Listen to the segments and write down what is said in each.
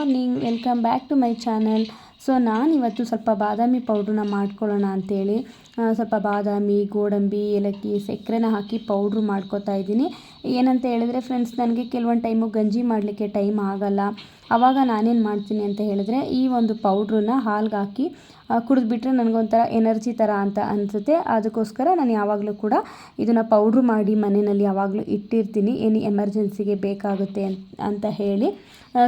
Morning welcome back to my channel so ನಾನಿವತ್ತು ಸ್ವಲ್ಪ ಬಾದಾಮಿ ಪೌಡ್ರನ್ನ ಮಾಡ್ಕೊಳ್ಳೋಣ ಅಂಥೇಳಿ ಸ್ವಲ್ಪ ಬಾದಾಮಿ, ಗೋಡಂಬಿ, ಏಲಕ್ಕಿ, ಸಕ್ಕರೆನ ಹಾಕಿ ಪೌಡ್ರು ಮಾಡ್ಕೋತಾ ಇದ್ದೀನಿ. ಏನಂತ ಹೇಳಿದ್ರೆ ಫ್ರೆಂಡ್ಸ್, ನನಗೆ ಕೆಲವೊಂದು ಟೈಮು ಗಂಜಿ ಮಾಡಲಿಕ್ಕೆ ಟೈಮ್ ಆಗಲ್ಲ. ಆವಾಗ ನಾನೇನು ಮಾಡ್ತೀನಿ ಅಂತ ಹೇಳಿದ್ರೆ ಈ ಒಂದು ಪೌಡ್ರನ್ನ ಹಾಲ್ಗೆ ಹಾಕಿ ಕುಡಿದ್ಬಿಟ್ರೆ ನನಗೊಂಥರ ಎನರ್ಜಿ ಥರ ಅಂತ ಅನಿಸುತ್ತೆ. ಅದಕ್ಕೋಸ್ಕರ ನಾನು ಯಾವಾಗಲೂ ಕೂಡ ಇದನ್ನು ಪೌಡ್ರು ಮಾಡಿ ಮನೆಯಲ್ಲಿ ಯಾವಾಗಲೂ ಇಟ್ಟಿರ್ತೀನಿ. ಏನು ಎಮರ್ಜೆನ್ಸಿಗೆ ಬೇಕಾಗುತ್ತೆ ಅಂತ ಹೇಳಿ.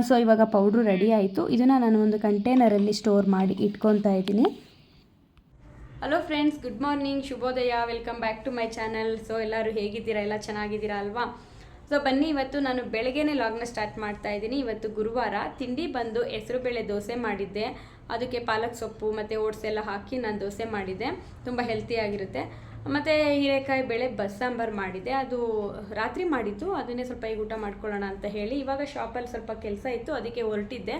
ಸೊ ಇವಾಗ ಪೌಡ್ರು ರೆಡಿ ಆಯಿತು. ಇದನ್ನು ನಾನು ಒಂದು ಕಂಟೈನರಲ್ಲಿ ಸ್ಟೋರ್ ಮಾಡಿ ಇಟ್ಕೊತಾ ಇದ್ದೀನಿ. ಹಲೋ ಫ್ರೆಂಡ್ಸ್ ಗುಡ್ ಮಾರ್ನಿಂಗ್ ಶುಭೋದಯ welcome back to my channel so ಎಲ್ಲರೂ ಹೇಗಿದ್ದೀರಾ? ಎಲ್ಲ ಚೆನ್ನಾಗಿದ್ದೀರಾ ಅಲ್ವಾ? ಸೊ ಬನ್ನಿ, ಇವತ್ತು ನಾನು ಬೆಳಗ್ಗೆನೇ ಲಾಗ್ನ ಸ್ಟಾರ್ಟ್ ಮಾಡ್ತಾ ಇದ್ದೀನಿ. ಇವತ್ತು ಗುರುವಾರ ತಿಂಡಿ ಬಂದು ಹೆಸರುಬೇಳೆ ದೋಸೆ ಮಾಡಿದ್ದೆ. ಅದಕ್ಕೆ ಪಾಲಕ್ ಸೊಪ್ಪು ಮತ್ತು ಓಟ್ಸ್ ಎಲ್ಲ ಹಾಕಿ ನಾನು ದೋಸೆ ಮಾಡಿದ್ದೆ. ತುಂಬ ಹೆಲ್ತಿಯಾಗಿರುತ್ತೆ ಮತ್ತು ಹೀರೆಕಾಯಿ ಬೇಳೆ ಬಸ್ಸಾಂಬಾರು ಮಾಡಿದ್ದೆ. ಅದು ರಾತ್ರಿ ಮಾಡಿದ್ದು. ಅದನ್ನೇ ಸ್ವಲ್ಪ ಈಗ ಊಟ ಮಾಡ್ಕೊಳ್ಳೋಣ ಅಂತ ಹೇಳಿ. ಇವಾಗ ಶಾಪಲ್ಲಿ ಸ್ವಲ್ಪ ಕೆಲಸ ಇತ್ತು. ಅದಕ್ಕೆ ಹೊರಟಿದ್ದೆ.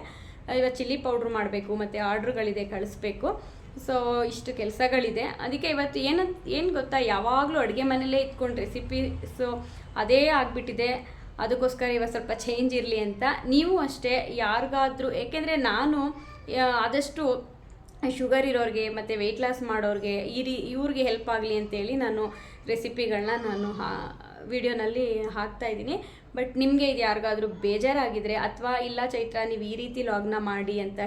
ಇವತ್ತು ಚಿಲ್ಲಿ ಪೌಡ್ರ್ ಮಾಡಬೇಕು, ಮತ್ತು ಆರ್ಡ್ರುಗಳಿದೆ ಕಳಿಸ್ಬೇಕು. ಸೊ ಇಷ್ಟು ಕೆಲಸಗಳಿದೆ. ಅದಕ್ಕೆ ಇವತ್ತು ಏನು ಏನು ಗೊತ್ತಾ? ಯಾವಾಗಲೂ ಅಡುಗೆ ಮನೆಯಲ್ಲೇ ಇಟ್ಕೊಂಡು ರೆಸಿಪಿ ಸೊ ಅದೇ ಆಗಿಬಿಟ್ಟಿದೆ. ಅದಕ್ಕೋಸ್ಕರ ಇವತ್ತು ಸ್ವಲ್ಪ ಚೇಂಜ್ ಇರಲಿ ಅಂತ. ನೀವು ಅಷ್ಟೇ, ಯಾರಿಗಾದರೂ, ಏಕೆಂದರೆ ನಾನು ಆದಷ್ಟು ಶುಗರ್ ಇರೋರಿಗೆ, ಮತ್ತು ವೆಯ್ಟ್ ಲಾಸ್ ಮಾಡೋರಿಗೆ, ಈ ರೀ, ಇವ್ರಿಗೆ ಹೆಲ್ಪ್ ಆಗಲಿ ಅಂತೇಳಿ ನಾನು ರೆಸಿಪಿಗಳನ್ನ ನಾನು ವಿಡಿಯೋನಲ್ಲಿ ಹಾಕ್ತಾ ಇದ್ದೀನಿ. ಬಟ್ ನಿಮಗೆ ಇದು ಯಾರಿಗಾದರೂ ಬೇಜಾರಾಗಿದ್ದರೆ ಅಥವಾ ಇಲ್ಲ ಚೈತ್ರ, ನೀವು ಈ ರೀತಿ ಲಾಗ್ನ ಮಾಡಿ ಅಂತ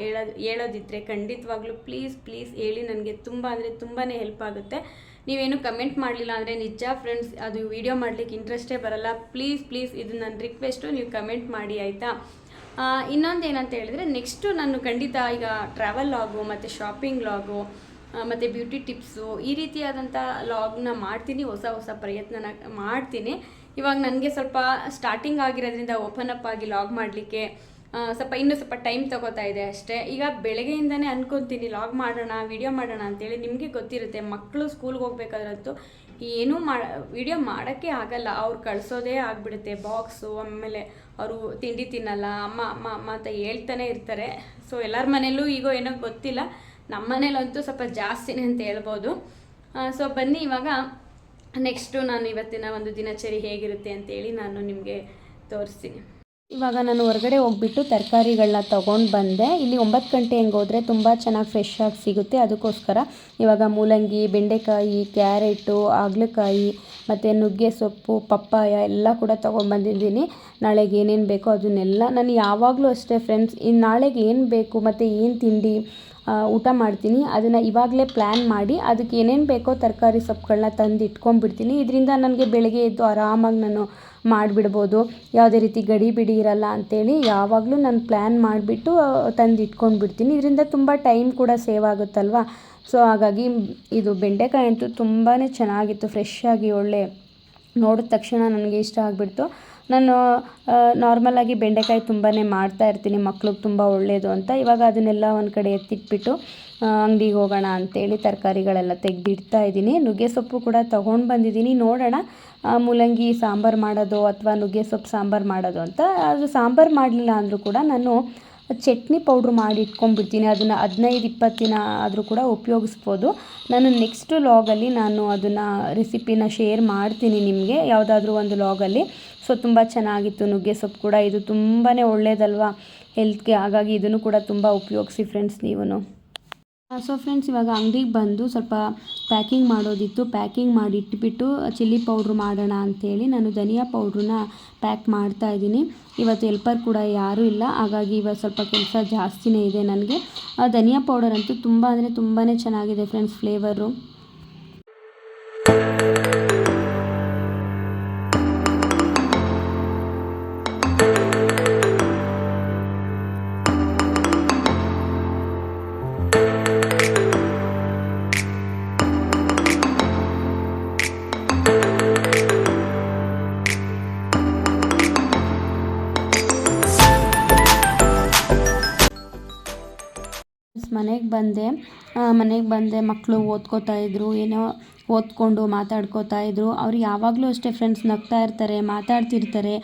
ಹೇಳೋದು ಹೇಳೋದಿದ್ರೆ ಖಂಡಿತವಾಗ್ಲೂ ಪ್ಲೀಸ್ ಪ್ಲೀಸ್ ಹೇಳಿ. ನನಗೆ ತುಂಬ ಅಂದರೆ ತುಂಬಾ ಹೆಲ್ಪ್ ಆಗುತ್ತೆ. ನೀವೇನು ಕಮೆಂಟ್ ಮಾಡಲಿಲ್ಲ ಅಂದರೆ ನಿಜ ಫ್ರೆಂಡ್ಸ್ ಅದು ವಿಡಿಯೋ ಮಾಡಲಿಕ್ಕೆ ಇಂಟ್ರೆಸ್ಟೇ ಬರಲ್ಲ. ಪ್ಲೀಸ್ ಪ್ಲೀಸ್ ಇದು ನನ್ನ ರಿಕ್ವೆಸ್ಟು ನೀವು ಕಮೆಂಟ್ ಮಾಡಿ, ಆಯಿತಾ? ಇನ್ನೊಂದು ಏನಂತ ಹೇಳಿದ್ರೆ ನೆಕ್ಸ್ಟು ನಾನು ಖಂಡಿತ ಈಗ ಟ್ರಾವೆಲ್ ಲಾಗು ಮತ್ತು ಶಾಪಿಂಗ್ ಲಾಗು ಮತ್ತು ಬ್ಯೂಟಿ ಟಿಪ್ಸು, ಈ ರೀತಿಯಾದಂಥ ಲಾಗ್ನ ಮಾಡ್ತೀನಿ, ಹೊಸ ಹೊಸ ಪ್ರಯತ್ನನ ಮಾಡ್ತೀನಿ. ಇವಾಗ ನನಗೆ ಸ್ವಲ್ಪ ಸ್ಟಾರ್ಟಿಂಗ್ ಆಗಿರೋದ್ರಿಂದ ಓಪನ್ ಅಪ್ ಆಗಿ ಲಾಗ್ ಮಾಡಲಿಕ್ಕೆ ಸ್ವಲ್ಪ ಇನ್ನೂ ಸ್ವಲ್ಪ ಟೈಮ್ ತಗೋತಾ ಇದೆ ಅಷ್ಟೇ. ಈಗ ಬೆಳಗ್ಗೆಯಿಂದನೇ ಅನ್ಕೊತೀನಿ ಲಾಗ್ ಮಾಡೋಣ ವಿಡಿಯೋ ಮಾಡೋಣ ಅಂತೇಳಿ. ನಿಮಗೆ ಗೊತ್ತಿರುತ್ತೆ ಮಕ್ಕಳು ಸ್ಕೂಲ್ಗೆ ಹೋಗ್ಬೇಕಾದ್ರಂತೂ ಏನೂ ಮಾಡ ವಿಡಿಯೋ ಮಾಡೋಕ್ಕೆ ಆಗಲ್ಲ. ಅವ್ರು ಕಳಿಸೋದೇ ಆಗಿಬಿಡುತ್ತೆ ಬಾಕ್ಸು ಆಮೇಲೆ ಅವರು ತಿಂಡಿ ತಿನ್ನಲ್ಲ, ಅಮ್ಮ ಅಮ್ಮ ಅಮ್ಮ ಅಂತ ಹೇಳ್ತಾನೆ ಇರ್ತಾರೆ. ಸೊ ಎಲ್ಲರ ಮನೇಲೂ ಈಗ ಏನೋ ಗೊತ್ತಿಲ್ಲ. ನಮ್ಮ ಮನೇಲಂತೂ ಸ್ವಲ್ಪ ಜಾಸ್ತಿನೇ ಅಂತ ಹೇಳ್ಬೋದು. ಸೊ ಬನ್ನಿ ಇವಾಗ. ನೆಕ್ಸ್ಟು ನಾನು ಇವತ್ತಿನ ಒಂದು ದಿನಚರಿ ಹೇಗಿರುತ್ತೆ ಅಂತೇಳಿ ನಾನು ನಿಮಗೆ ತೋರಿಸ್ತೀನಿ. ಇವಾಗ ನಾನು ಹೊರಗಡೆ ಹೋಗ್ಬಿಟ್ಟು ತರಕಾರಿಗಳನ್ನ ತೊಗೊಂಡು ಬಂದೆ. ಇಲ್ಲಿ ಒಂಬತ್ತು ಗಂಟೆ ಹೆಂಗೆ ಹೋದರೆ ತುಂಬ ಚೆನ್ನಾಗಿ ಫ್ರೆಶ್ ಆಗಿ ಸಿಗುತ್ತೆ. ಅದಕ್ಕೋಸ್ಕರ ಇವಾಗ ಮೂಲಂಗಿ, ಬೆಂಡೆಕಾಯಿ, ಕ್ಯಾರೆಟು ಹಾಗಲಕಾಯಿ ಮತ್ತು ನುಗ್ಗೆ ಸೊಪ್ಪು, ಪಪ್ಪಾಯ ಎಲ್ಲ ಕೂಡ ತೊಗೊಂಡ್ಬಂದಿದ್ದೀನಿ ನಾಳೆಗೆ ಏನೇನು ಬೇಕೋ ಅದನ್ನೆಲ್ಲ. ನಾನು ಯಾವಾಗಲೂ ಅಷ್ಟೇ ಫ್ರೆಂಡ್ಸ್ ಇನ್ನು ನಾಳೆಗೆ ಏನು ಬೇಕು, ಮತ್ತು ಏನು ತಿಂಡಿ ಊಟ ಮಾಡ್ತೀನಿ. ಅದನ್ನು ಇವಾಗಲೇ ಪ್ಲ್ಯಾನ್ ಮಾಡಿ ಅದಕ್ಕೆ ಏನೇನು ಬೇಕೋ ತರಕಾರಿ ಸೊಪ್ಪುಗಳನ್ನ ತಂದು ಇಟ್ಕೊಂಡ್ಬಿಡ್ತೀನಿ. ಇದರಿಂದ ನನಗೆ ಬೆಳಗ್ಗೆ ಎದ್ದು ಆರಾಮಾಗಿ ನಾನು ಮಾಡಿಬಿಡ್ಬೋದು. ಯಾವುದೇ ರೀತಿ ಗಡಿ ಬಿಡಿ ಇರಲ್ಲ ಅಂಥೇಳಿ ಯಾವಾಗಲೂ ನಾನು ಪ್ಲ್ಯಾನ್ ಮಾಡಿಬಿಟ್ಟು ತಂದು ಇಟ್ಕೊಂಡ್ಬಿಡ್ತೀನಿ. ಇದರಿಂದ ತುಂಬ ಟೈಮ್ ಕೂಡ ಸೇವ್ ಆಗುತ್ತಲ್ವ? ಸೊ ಹಾಗಾಗಿ ಇದು ಬೆಂಡೆಕಾಯಿ ಅಂತೂ ತುಂಬಾ ಚೆನ್ನಾಗಿತ್ತು. ಫ್ರೆಶ್ ಆಗಿ ಒಳ್ಳೆ ನೋಡಿದ ತಕ್ಷಣ ನನಗೆ ಇಷ್ಟ ಆಗಿಬಿಡ್ತು. ನಾನು ನಾರ್ಮಲಾಗಿ ಬೆಂಡೆಕಾಯಿ ತುಂಬಾ ಮಾಡ್ತಾ ಇರ್ತೀನಿ, ಮಕ್ಳಿಗೆ ತುಂಬ ಒಳ್ಳೆಯದು ಅಂತ. ಇವಾಗ ಅದನ್ನೆಲ್ಲ ಒಂದು ಕಡೆ ಎತ್ತಿಟ್ಬಿಟ್ಟು ಅಂಗಡಿಗೆ ಹೋಗೋಣ ಅಂತೇಳಿ ತರಕಾರಿಗಳೆಲ್ಲ ತೆಗೆದಿಡ್ತಾ ಇದ್ದೀನಿ. ನುಗ್ಗೆ ಸೊಪ್ಪು ಕೂಡ ತೊಗೊಂಡು ಬಂದಿದ್ದೀನಿ. ನೋಡೋಣ ಮೂಲಂಗಿ ಸಾಂಬಾರು ಮಾಡೋದು ಅಥವಾ ನುಗ್ಗೆ ಸೊಪ್ಪು ಸಾಂಬಾರು ಮಾಡೋದು ಅಂತ. ಅದು ಸಾಂಬಾರು ಮಾಡಲಿಲ್ಲ ಅಂದರೂ ಕೂಡ ನಾನು ಚಟ್ನಿ ಪೌಡ್ರ್ ಮಾಡಿ ಇಟ್ಕೊಂಡ್ಬಿಡ್ತೀನಿ. ಅದನ್ನು ಹದಿನೈದು, ಇಪ್ಪತ್ತು ದಿನ ಆದರೂ ಕೂಡ ಉಪಯೋಗಿಸ್ಬೋದು. ನಾನು ನೆಕ್ಸ್ಟ್ ಲಾಗಲ್ಲಿ ನಾನು ಅದನ್ನು ರೆಸಿಪಿನ ಶೇರ್ ಮಾಡ್ತೀನಿ ನಿಮಗೆ. ಯಾವುದಾದ್ರೂ ಒಂದು ಲಾಗಲ್ಲಿ ಸೊ ತುಂಬ ಚೆನ್ನಾಗಿತ್ತು. ನುಗ್ಗೆ ಸೊಪ್ಪು ಕೂಡ. ಇದು ತುಂಬಾ ಒಳ್ಳೆಯದಲ್ವಾ ಹೆಲ್ತ್ಗೆ ಹಾಗಾಗಿ ಇದನ್ನು ಕೂಡ ತುಂಬ ಉಪಯೋಗಿಸಿ ಫ್ರೆಂಡ್ಸ್ ನೀವು ಸೊ ಫ್ರೆಂಡ್ಸ್ ಇವಾಗ ಅಂಗಡಿಗೆ ಬಂದು ಸ್ವಲ್ಪ ಪ್ಯಾಕಿಂಗ್ ಮಾಡೋದಿತ್ತು. ಪ್ಯಾಕಿಂಗ್ ಮಾಡಿ ಇಟ್ಬಿಟ್ಟು ಚಿಲ್ಲಿ ಪೌಡ್ರ್ ಮಾಡೋಣ ಅಂಥೇಳಿ ನಾನು ಧನಿಯಾ ಪೌಡ್ರನ್ನ ಪ್ಯಾಕ್ ಮಾಡ್ತಾ ಇದ್ದೀನಿ. ಇವತ್ತು ಎಲ್ಪರ್ ಕೂಡ ಯಾರೂ ಇಲ್ಲ. ಹಾಗಾಗಿ ಇವತ್ತು ಸ್ವಲ್ಪ ಕೆಲಸ ಜಾಸ್ತಿನೇ ಇದೆ ನನಗೆ. ಆ ಧನಿಯಾ ಪೌಡರ್ ಅಂತೂ ತುಂಬ ಅಂದರೆ ತುಂಬಾ ಚೆನ್ನಾಗಿದೆ ಫ್ರೆಂಡ್ಸ್ ಫ್ಲೇವರು ಬಂದೆ. ಮನೆಗೆ ಬಂದೆ. ಮಕ್ಕಳು ಓದ್ಕೋತಾ ಇದ್ದರು ಏನೋ ಓದ್ಕೊಂಡು ಮಾತಾಡ್ಕೋತಾ ಇದ್ದರು ಅವ್ರು ಯಾವಾಗಲೂ ಅಷ್ಟೇ ಫ್ರೆಂಡ್ಸ್ ನಗ್ತಾ ಇರ್ತಾರೆ, ಮಾತಾಡ್ತಿರ್ತಾರೆ.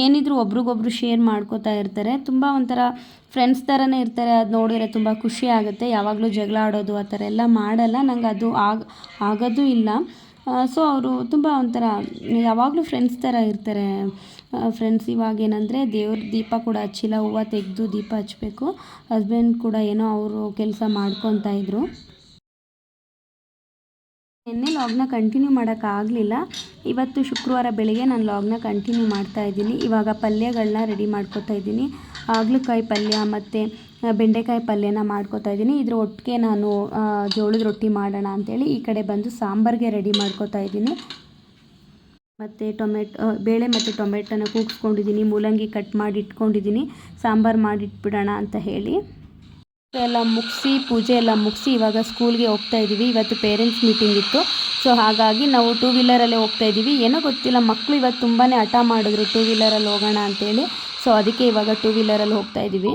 ಏನಿದ್ರು ಒಬ್ರಿಗೊಬ್ರು ಶೇರ್ ಮಾಡ್ಕೋತಾ ಇರ್ತಾರೆ. ತುಂಬ ಒಂಥರ ಫ್ರೆಂಡ್ಸ್ ಥರನೇ ಇರ್ತಾರೆ. ಅದು ನೋಡಿದ್ರೆ ತುಂಬ ಖುಷಿ ಆಗುತ್ತೆ. ಯಾವಾಗಲೂ ಜಗಳ ಆಡೋದು ಆ ಥರ ಎಲ್ಲ ಮಾಡಲ್ಲ. ನಂಗೆ ಅದು ಆಗ, ಆಗೋದು ಇಲ್ಲ. ಸೊ ಅವರು ತುಂಬ ಒಂಥರ ಯಾವಾಗಲೂ ಫ್ರೆಂಡ್ಸ್ ಥರ ಇರ್ತಾರೆ. ಫ್ರೆಂಡ್ಸ್ ಇವಾಗ ಏನಂದರೆ ದೇವ್ರ ದೀಪ ಕೂಡ ಹಚ್ಚಿಲ್ಲ, ಹೂವು ತೆಗೆದು ದೀಪ ಹಚ್ಚಬೇಕು ಹಸ್ಬೆಂಡ್ ಕೂಡ ಏನೋ ಅವರು ಕೆಲಸ ಮಾಡ್ಕೊತಾ ಇದ್ರು. ನಿನ್ನೆ ಲಾಗ್ನ ಕಂಟಿನ್ಯೂ ಮಾಡೋಕ್ಕಾಗಲಿಲ್ಲ ಇವತ್ತು ಶುಕ್ರವಾರ ಬೆಳಿಗ್ಗೆ ನಾನು ಲಾಗ್ನ ಕಂಟಿನ್ಯೂ ಮಾಡ್ತಾ ಇದ್ದೀನಿ. ಇವಾಗ ಪಲ್ಯಗಳನ್ನ ರೆಡಿ ಮಾಡ್ಕೋತಾ ಇದ್ದೀನಿ. ಹಾಗಲಕಾಯಿ ಪಲ್ಯ ಮತ್ತು ಬೆಂಡೆಕಾಯಿ ಪಲ್ಯನ ಮಾಡ್ಕೋತಾ ಇದ್ದೀನಿ. ಇದ್ರ ಒಟ್ಟಿಗೆ ನಾನು ಜೋಳದ ರೊಟ್ಟಿ ಮಾಡೋಣ ಅಂತೇಳಿ ಈ ಕಡೆ ಬಂದು ಸಾಂಬಾರಿಗೆ ರೆಡಿ ಮಾಡ್ಕೋತಾ ಇದ್ದೀನಿ. ಮತ್ತು ಟೊಮೆಟೊ ಬೇಳೆ ಮತ್ತು ಟೊಮೆಟೊನ ಕೂಗಿಸ್ಕೊಂಡಿದ್ದೀನಿ ಮೂಲಂಗಿ ಕಟ್ ಮಾಡಿ ಇಟ್ಕೊಂಡಿದ್ದೀನಿ ಸಾಂಬಾರು ಮಾಡಿಟ್ಬಿಡೋಣ ಅಂತ ಹೇಳಿ. ಎಲ್ಲ ಮುಗಿಸಿ, ಪೂಜೆ ಎಲ್ಲ ಮುಗಿಸಿ ಇವಾಗ ಸ್ಕೂಲ್ಗೆ ಹೋಗ್ತಾ ಇದ್ದೀವಿ ಇವತ್ತು ಪೇರೆಂಟ್ಸ್ ಮೀಟಿಂಗ್ ಇತ್ತು. ಸೊ ಹಾಗಾಗಿ ನಾವು ಟೂ ವೀಲರಲ್ಲೇ ಹೋಗ್ತಾ ಇದ್ದೀವಿ ಏನೋ ಗೊತ್ತಿಲ್ಲ ಮಕ್ಕಳು ಇವತ್ತು ತುಂಬಾ ಹಠ ಮಾಡಿದ್ರು ಟೂ ವೀಲರಲ್ಲಿ ಹೋಗೋಣ ಅಂತೇಳಿ. ಸೊ ಅದಕ್ಕೆ ಇವಾಗ ಟೂ ವೀಲರಲ್ಲಿ ಹೋಗ್ತಾ ಇದ್ದೀವಿ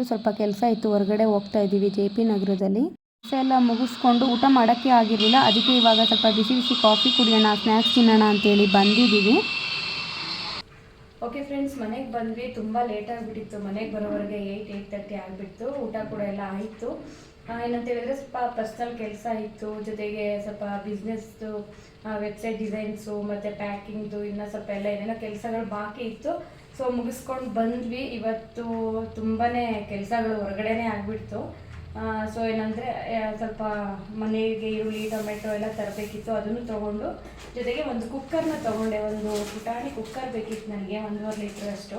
ಬಂದು ಸ್ವಲ್ಪ ಕೆಲಸ ಇತ್ತು. ಹೊರಗಡೆ ಹೋಗ್ತಾ ಇದ್ದೀವಿ ಜೆ ಪಿ ನಗರದಲ್ಲಿ. ಕೆಲಸ ಎಲ್ಲ ಮುಗಿಸ್ಕೊಂಡು ಊಟ ಮಾಡೋಕ್ಕೆ ಆಗಿರಲಿಲ್ಲ. ಅದಕ್ಕೆ ಇವಾಗ ಸ್ವಲ್ಪ ಬಿಸಿ ಬಿಸಿ ಕಾಫಿ ಕುಡಿಯೋಣ, ಸ್ನ್ಯಾಕ್ಸ್ ತಿನ್ನೋಣ ಅಂತೇಳಿ ಬಂದಿದ್ದೀವಿ. ಓಕೆ ಫ್ರೆಂಡ್ಸ್ ಮನೆಗೆ ಬಂದ್ವಿ. ತುಂಬ ಲೇಟ್ ಆಗಿಬಿಟ್ಟಿತ್ತು. ಮನೆಗೆ ಬರೋವರೆಗೆ ಏಯ್ಟ್ ಏಯ್ಟ್ ತರ್ಟಿ ಆಗಿಬಿಡ್ತು. ಊಟ ಕೂಡ ಎಲ್ಲ ಆಯಿತು. ಏನಂತ ಹೇಳಿದ್ರೆ ಸ್ವಲ್ಪ ಪರ್ಸ್ನಲ್ ಕೆಲಸ ಇತ್ತು. ಜೊತೆಗೆ ಸ್ವಲ್ಪ ಬಿಸ್ನೆಸ್ದು ವೆಬ್ಸೈಟ್ ಡಿಸೈನ್ಸು ಮತ್ತು ಪ್ಯಾಕಿಂಗ್ದು ಇನ್ನೂ ಸ್ವಲ್ಪ ಎಲ್ಲ ಏನೇನೋ ಕೆಲಸಗಳು ಬಾಕಿ ಇತ್ತು. ಸೊ ಮುಗಿಸ್ಕೊಂಡು ಬಂದ್ವಿ. ಇವತ್ತು ತುಂಬಾ ಕೆಲಸಗಳು ಹೊರಗಡೆನೇ ಆಗಿಬಿಡ್ತು. ಸೊ ಏನಂದರೆ ಸ್ವಲ್ಪ ಮನೆಗೆ ಈರುಳ್ಳಿ ಟೊಮೆಟೊ ಎಲ್ಲ ತರಬೇಕಿತ್ತು. ಅದನ್ನು ತೊಗೊಂಡು, ಜೊತೆಗೆ ಒಂದು ಕುಕ್ಕರ್ನ ತೊಗೊಂಡೆ. ಒಂದು ಪುಟಾಣಿ ಕುಕ್ಕರ್ ಬೇಕಿತ್ತು ನನಗೆ, ಒಂದೂವರೆ ಲೀಟ್ರ್ ಅಷ್ಟು.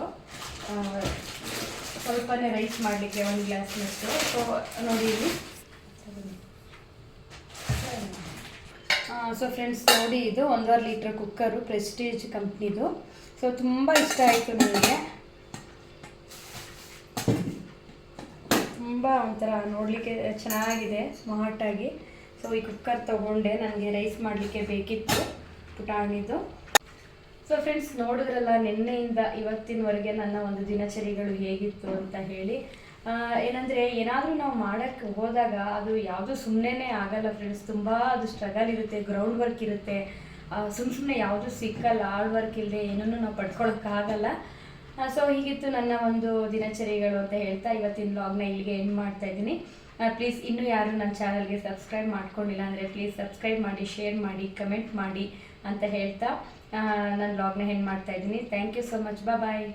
ಸ್ವಲ್ಪನೇ ರೈಸ್ ಮಾಡಲಿಕ್ಕೆ ಒಂದು ಗ್ಲಾಸ್ನಷ್ಟು. ಸೊ ನೋಡಿ ಇಲ್ಲಿ. ಸೊ ಫ್ರೆಂಡ್ಸ್ ನೋಡಿ ಇದು ಒಂದೂವರೆ ಲೀಟ್ರ್ ಕುಕ್ಕರು ಪ್ರೆಸ್ಟೀಜ್ ಕಂಪ್ನಿದು ಸೊ ತುಂಬ ಇಷ್ಟ ಆಯಿತು ನನಗೆ ತುಂಬ ಒಂಥರ ನೋಡಲಿಕ್ಕೆ ಚೆನ್ನಾಗಿದೆ ಸ್ಮಾರ್ಟಾಗಿ ಸೊ ಈ ಕುಕ್ಕರ್ ತೊಗೊಂಡೆ. ನನಗೆ ರೈಸ್ ಮಾಡಲಿಕ್ಕೆ ಬೇಕಿತ್ತು ಪುಟಾಣಿದು. ಸೊ ಫ್ರೆಂಡ್ಸ್ ನೋಡಿದ್ರಲ್ಲ, ನಿನ್ನೆಯಿಂದ ಇವತ್ತಿನವರೆಗೆ ನನ್ನ ಒಂದು ದಿನಚರಿಗಳು ಹೇಗಿತ್ತು ಅಂತ ಹೇಳಿ. ಏನಂದರೆ, ಏನಂದ್ರೆ ನಾವು ಮಾಡೋಕ್ಕೆ ಹೋದಾಗ ಅದು ಯಾವುದು ಸುಮ್ಮನೆ ಆಗಲ್ಲ ಫ್ರೆಂಡ್ಸ್ ತುಂಬ ಅದು ಸ್ಟ್ರಗಲ್ ಇರುತ್ತೆ ಗ್ರೌಂಡ್ ವರ್ಕ್ ಇರುತ್ತೆ. ಸುಮ್ಮ ಸುಮ್ಮನೆ ಯಾವುದು ಸಿಕ್ಕಲ್ಲ ಹಾರ್ಡ್ ವರ್ಕ್ ಇಲ್ಲದೆ ಏನನ್ನು ನಾವು ಪಡ್ಕೊಳಕ್ಕಾಗಲ್ಲ ಸೊ ಹೀಗಿತ್ತು ನನ್ನ ಒಂದು ದಿನಚರಿಗಳು ಅಂತ ಹೇಳ್ತಾ ಇವತ್ತಿನ ವ್ಲಾಗ್ನ ಇಲ್ಲಿಗೆ ಎಂಡ್ ಮಾಡ್ತಾ ಇದ್ದೀನಿ. ಪ್ಲೀಸ್ ಇನ್ನೂ ಯಾರು ನನ್ನ ಚಾನಲ್ಗೆ ಸಬ್ಸ್ಕ್ರೈಬ್ ಮಾಡ್ಕೊಂಡಿಲ್ಲ ಅಂದರೆ ಪ್ಲೀಸ್ ಸಬ್ಸ್ಕ್ರೈಬ್ ಮಾಡಿ ಶೇರ್ ಮಾಡಿ ಕಮೆಂಟ್ ಮಾಡಿ ಅಂತ ಹೇಳ್ತಾ ನನ್ನ ವ್ಲಾಗ್ನ ಎಂಡ್ ಮಾಡ್ತಾ ಇದ್ದೀನಿ. Thank you so much bye